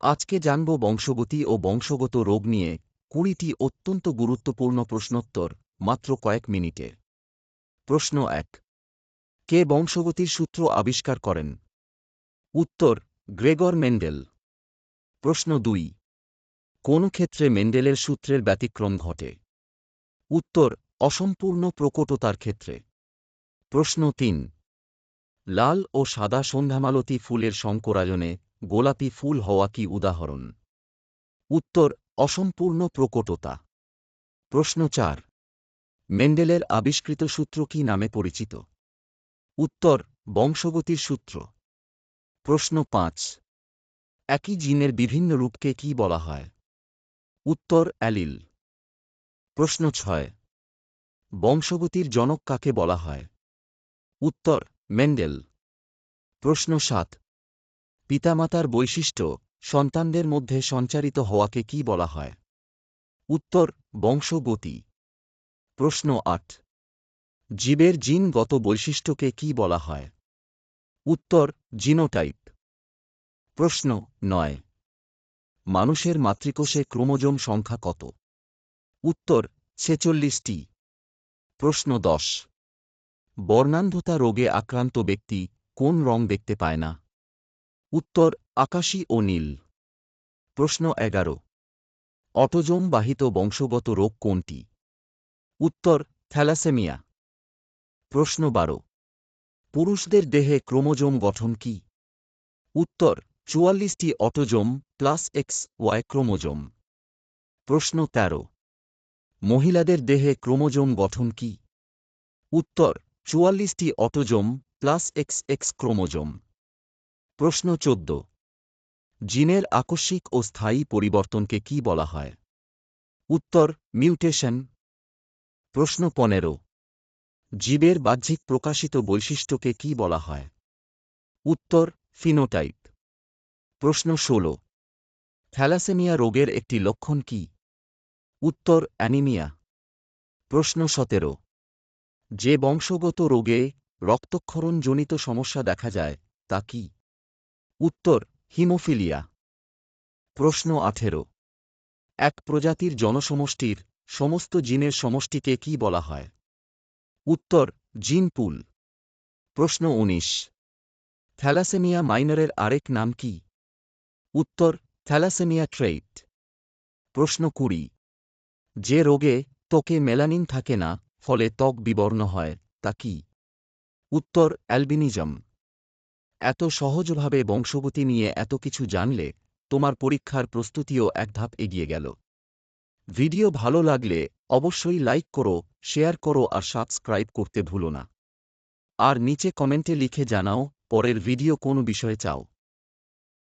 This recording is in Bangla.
আজকে জানব বংশগতি ও বংশগত রোগ নিয়ে কুড়িটি অত্যন্ত গুরুত্বপূর্ণ প্রশ্নোত্তর, মাত্র কয়েক মিনিটে। প্রশ্ন এক, কে বংশগতির সূত্র আবিষ্কার করেন? উত্তর, গ্রেগর মেন্ডেল। প্রশ্ন দুই, কোন ক্ষেত্রে মেন্ডেলের সূত্রের ব্যতিক্রম ঘটে? উত্তর, অসম্পূর্ণ প্রকটতার ক্ষেত্রে। প্রশ্ন তিন, লাল ও সাদা সন্ধ্যামালতী ফুলের শঙ্করায়নে গোলাপি ফুল হওয়া কি উদাহরণ? উত্তর, অসম্পূর্ণ প্রকটতা। প্রশ্ন চার, মেন্ডেলের আবিষ্কৃত সূত্র কি নামে পরিচিত? উত্তর, বংশগতির সূত্র। প্রশ্ন পাঁচ, একই জিনের বিভিন্ন রূপকে কি বলা হয়? উত্তর, অ্যালিল। প্রশ্ন ছয়, বংশগতির জনক কাকে বলা হয়? উত্তর, মেন্ডেল। প্রশ্ন সাত পিতামাতার বৈশিষ্ট্য, সন্তানদের মধ্যে সঞ্চারিত হওয়াকে কি বলা হয়? উত্তর, বংশগতি। প্রশ্ন আট। জীবের জিনগত বৈশিষ্ট্যকে কি বলা হয়? উত্তর, জিনোটাইপ। প্রশ্ন নয়। মানুষের মাতৃকোষে ক্রোমোজোম সংখ্যা কত? উত্তর, ছেচল্লিশটি। প্রশ্ন দশ। বর্ণান্ধতা রোগে আক্রান্ত ব্যক্তি কোন রং দেখতে পায় না? উত্তর আকাশী ও নীল। প্রশ্ন এগারো। অটোজোম বাহিত বংশগত রোগ কোনটি? উত্তর, থ্যালাসেমিয়া। প্রশ্ন বারো। পুরুষদের দেহে ক্রোমোজোম গঠন কি? উত্তর, চুয়াল্লিশটি autosome plus X Y chromosome. প্রশ্ন তেরো। মহিলাদের দেহে ক্রোমোজোম গঠন কি? উত্তর, চুয়াল্লিশটি autosome plus X X chromosome. প্রশ্ন চোদ্দ। জিনের আকস্মিক ও স্থায়ী পরিবর্তনকে কি বলা হয়? উত্তর, মিউটেশন। প্রশ্ন পনেরো। জীবের বাহ্যিক প্রকাশিত বৈশিষ্ট্যকে কি বলা হয়? উত্তর, ফিনোটাইপ। প্রশ্ন ষোল। থ্যালাসেমিয়া রোগের একটি লক্ষণ কি? উত্তর, অ্যানিমিয়া। প্রশ্ন সতেরো। যে বংশগত রোগে রক্তক্ষরণজনিত সমস্যা দেখা যায়, তা কি? উত্তর, হিমোফিলিয়া। প্রশ্ন আঠেরো। এক প্রজাতির জনসমষ্টির সমস্ত জিনের সমষ্টিকে কি বলা হয়? উত্তর, জিন পুল। প্রশ্ন উনিশ। থ্যালাসেমিয়া মাইনরের আরেক নাম কি? উত্তর, থ্যালাসেমিয়া ট্রেইট। প্রশ্ন কুড়ি। যে রোগে ত্বকে মেলানিন থাকে না, ফলে ত্বক বিবর্ণ হয়, তা কি? উত্তর, অ্যালবিনিজম। এত সহজভাবে বংশগতি নিয়ে এত কিছু জানলে তোমার পরীক্ষার প্রস্তুতিও এক ধাপ এগিয়ে গেল। ভিডিও ভালো লাগলে অবশ্যই লাইক করো, শেয়ার করো আর সাবস্ক্রাইব করতে ভুলো না। আর নিচে কমেন্টে লিখে জানাও পরের ভিডিও কোন বিষয়ে চাও।